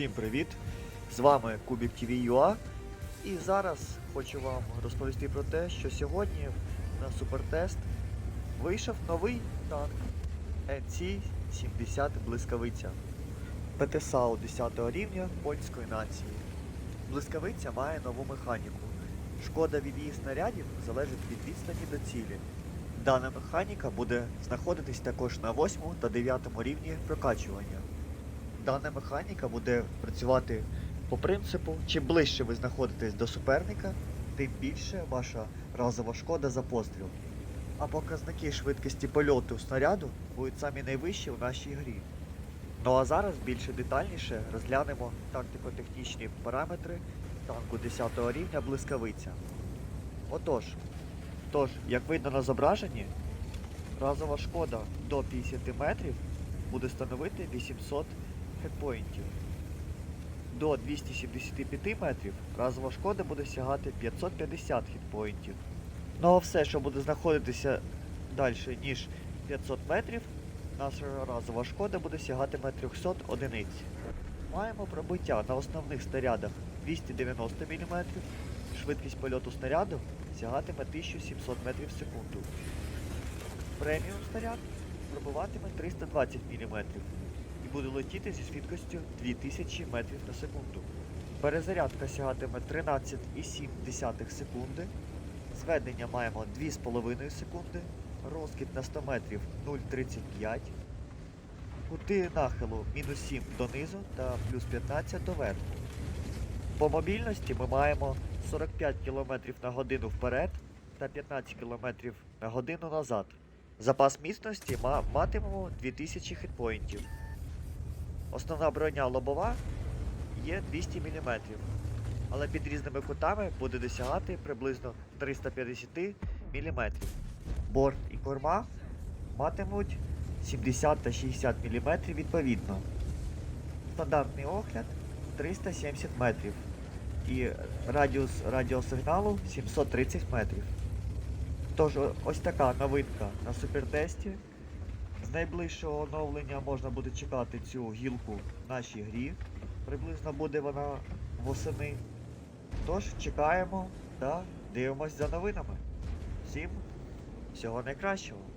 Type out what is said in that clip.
Всім привіт! З вами Кубік TV.ua і зараз хочу вам розповісти про те, що сьогодні на супертест вийшов новий танк NC-70 Блискавиця ПТСАУ 10 рівня польської нації. Блискавиця має нову механіку. Шкода від її снарядів залежить від відстані до цілі. Дана механіка буде знаходитись також на 8 та 9 рівні прокачування. Дана механіка буде працювати по принципу, чим ближче ви знаходитесь до суперника, тим більше ваша разова шкода за постріл. А показники швидкості польоту снаряду будуть самі найвищі у нашій грі. Ну а зараз більше детальніше розглянемо тактико-технічні параметри танку 10 рівня блискавиця. Отож, тож, як видно на зображенні, разова шкода до 50 метрів буде становити 800 хетпоінтів. До 275 метрів разова шкода буде сягати 550 хітпоінтів. Ну а все, що буде знаходитися далі, ніж 500 метрів, наша разова шкода буде сягатиме 300 одиниць. Маємо пробиття на основних снарядах 290 мм, швидкість польоту снаряду сягатиме 1700 метрів в секунду. Преміум снаряд пробиватиме 320 мм буде летіти зі швидкістю 2000 метрів на секунду. Перезарядка сягатиме 13,7 секунди. Зведення маємо 2,5 секунди. Розкид на 100 метрів 0,35. Кути нахилу мінус 7 донизу та плюс 15 доверху. По мобільності ми маємо 45 км на годину вперед та 15 км на годину назад. Запас міцності ма- матимемо 2000 хітпоінтів. Основна броня лобова є 200 мм, але під різними кутами буде досягати приблизно 350 мм. Борт і корма матимуть 70 та 60 мм відповідно. Стандартний огляд 370 метрів і радіус радіосигналу 730 метрів. Тож ось така новинка на супертесті. Найближчого оновлення можна буде чекати цю гілку в нашій грі. Приблизно буде вона восени. Тож чекаємо та дивимось за новинами. Всім всього найкращого!